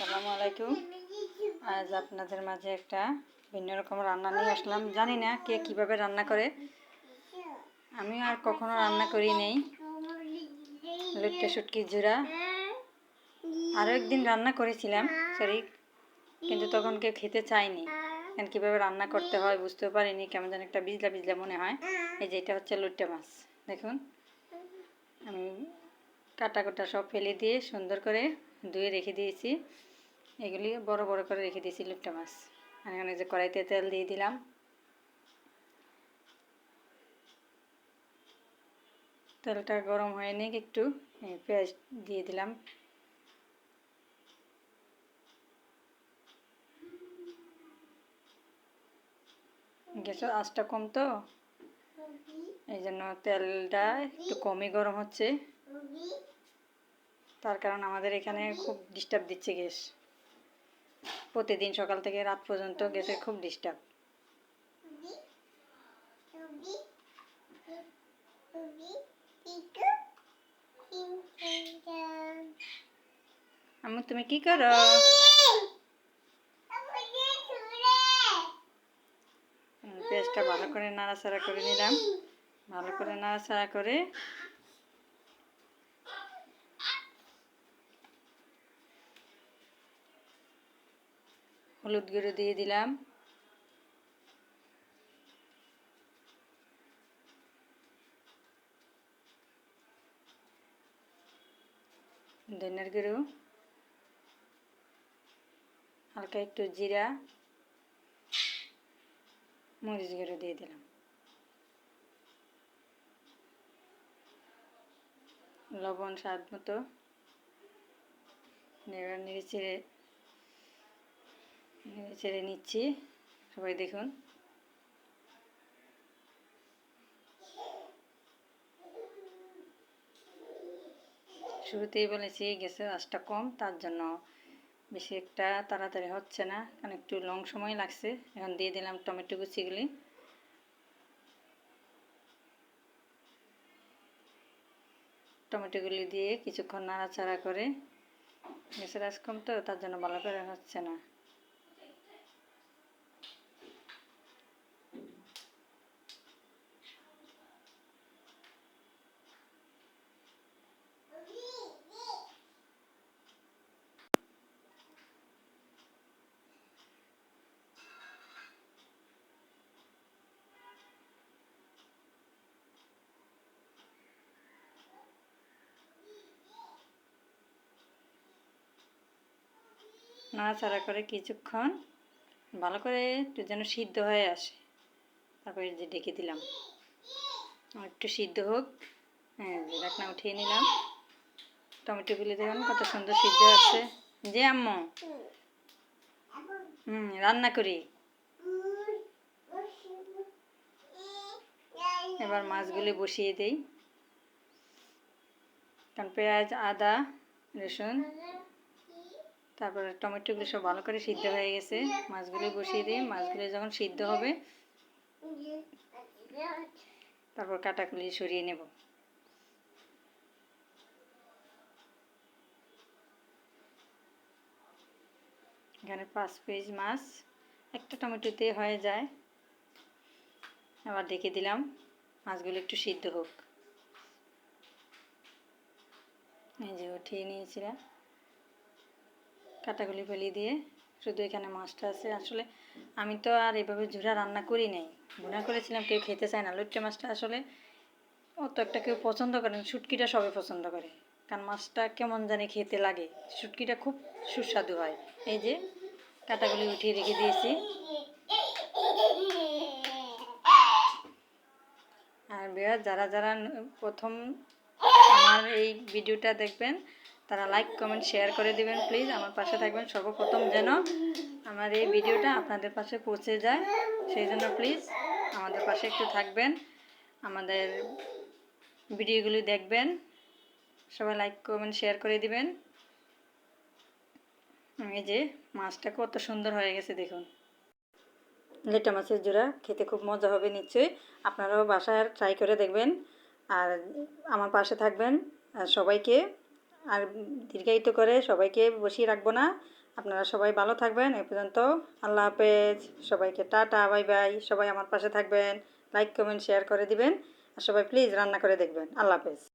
আসসালামু আলাইকুম। আজ আপনাদের মাঝে একটা ভিন্ন রকম রান্না নিয়ে আসলাম। জানি না কে কীভাবে রান্না করে। আমি আর কখনো রান্না করি নেই। লুট্টে শুটকি জুড়া আরও একদিন রান্না করেছিলাম সরি কিন্তু তখন কেউ খেতে চায়নি। কেন কীভাবে রান্না করতে হয় বুঝতেও পারিনি, কেমন যেন একটা বিজলা বিজলা মনে হয়। এই যে এটা হচ্ছে লুট্টে মাছ। দেখুন, আমি কাটা কোটা সব ফেলে দিয়ে সুন্দর করে ধুয়ে রেখে দিয়েছি। এগুলি বড় বড় করে রেখে দিয়েছি লুট্টা মাছ। আর এখানে যে কড়াইতে তেল দিয়ে দিলাম। তেলটা গরম হয়ে নিক একটু। পেঁয়াজ দিয়ে দিলাম। গ্যাসের আঁচটা কম তো। এই জন্য তেলটা একটু কমই গরম হচ্ছে। তার কারণ আমাদের এখানে খুব ডিস্টার্ব দিচ্ছে গ্যাস। প্রতিদিন সকাল থেকে রাত পর্যন্ত গ্যাসের খুব ডিস্টার্ব। আমি তুমি কি করো? পেঁয়াজটা ভালো করে নাড়াচাড়া করে নিলাম। ভালো করে নাড়াচাড়া করে হলুদ গুঁড়ো দিয়ে দিলাম। ধনের গুঁড়ো। হালকা একটু জিরা। মরিচ গুঁড়ো দিয়ে দিলাম। লবণ স্বাদ মতো। এবার নেড়ে নেড়ে চেড়ে নিচ্ছি। সবাই দেখুন। শুরুতেই বলেছি গ্যাসের আঁচটা কম, তার জন্য বেশি একটা তাড়াতাড়ি হচ্ছে না, কারণ একটু লং সময় লাগছে। এখন দিয়ে দিলাম টমেটো কুচিগুলি। টমেটোগুলি দিয়ে কিছুক্ষণ নাড়াচাড়া করে। গ্যাসের আঁচ কম তো, তার জন্য ভালো করে হচ্ছে না। নাড়াচাড়া করে কিছুক্ষণ ভালো করে একটু যেন সিদ্ধ হয়ে আসে। তারপরে যে ডেকে দিলাম। একটু সিদ্ধ হোক। হ্যাঁ ঢাকনা উঠিয়ে নিলাম। টমেটোগুলি দেখুন কত সুন্দর সিদ্ধ আছে যে আম্মু। হুম, রান্না করি। এবার মাছগুলি বসিয়ে দেই। কারণ পেঁয়াজ, আদা, রসুন তারপরে টমেটোগুলো সব ভালো করে সিদ্ধ হয়ে গেছে। মাছগুলো বসিয়ে দিয়ে, মাছগুলো যখন সিদ্ধ হবে, তারপর কাটাগুলি সরিয়ে নেব। এখানে পাঁচ পিস মাছ, একটা টমেটোতে হয়ে যায়। আবার ডেকে দিলাম, মাছগুলো একটু সিদ্ধ হোক। এই যে উঠিয়ে নিয়েছিলাম কাটাগুলি ফেলি দিয়ে শুধু এখানে মাছটা আছে। আসলে আমি তো আর এভাবে ঝুরা রান্না করি নাই। ভুনা করেছিলাম কেউ খেতে চায় না। লুট্টে মাছটা আসলে অত একটা কেউ পছন্দ করে না, শুটকিটা সবাই পছন্দ করে। কারণ মাছটা কেমন জানি খেতে লাগে। শুটকিটা খুব সুস্বাদু হয়। এই যে কাটাগুলি উঠিয়ে রেখে দিয়েছি। আর বিয়ার যারা যারা প্রথম আমার এই ভিডিওটা দেখবেন তারা লাইক কমেন্ট শেয়ার করে দিবেন প্লিজ আমার পাশে থাকবেন সর্বপ্রথম যেন আমার এই ভিডিওটা আপনাদের পাশে পৌঁছে যায়। সেই জন্য প্লিজ আমাদের পাশে একটু থাকবেন, আমাদের ভিডিওগুলি দেখবেন। সবাই লাইক কমেন্ট শেয়ার করে দিবেন। এই যে মাছটা কত সুন্দর হয়ে গেছে, দেখুন। লেটা মাছের জোড়া, খেতে খুব মজা হবে নিশ্চয়ই। আপনারাও বাসায় ট্রাই করে দেখবেন। আর আমার পাশে থাকবেন, আর সবাইকে আর দীর্ঘায়িত করে সবাইকে বসিয়ে রাখব না। আপনারা সবাই ভালো থাকবেন, এ পর্যন্ত। আল্লাহ হাফেজ। সবাইকে টাটা, বাই বাই। সবাই আমার পাশে থাকবেন। লাইক, কমেন্ট, শেয়ার করে দিবেন। আর সবাই প্লিজ রান্না করে দেখবেন। আল্লাহ হাফেজ।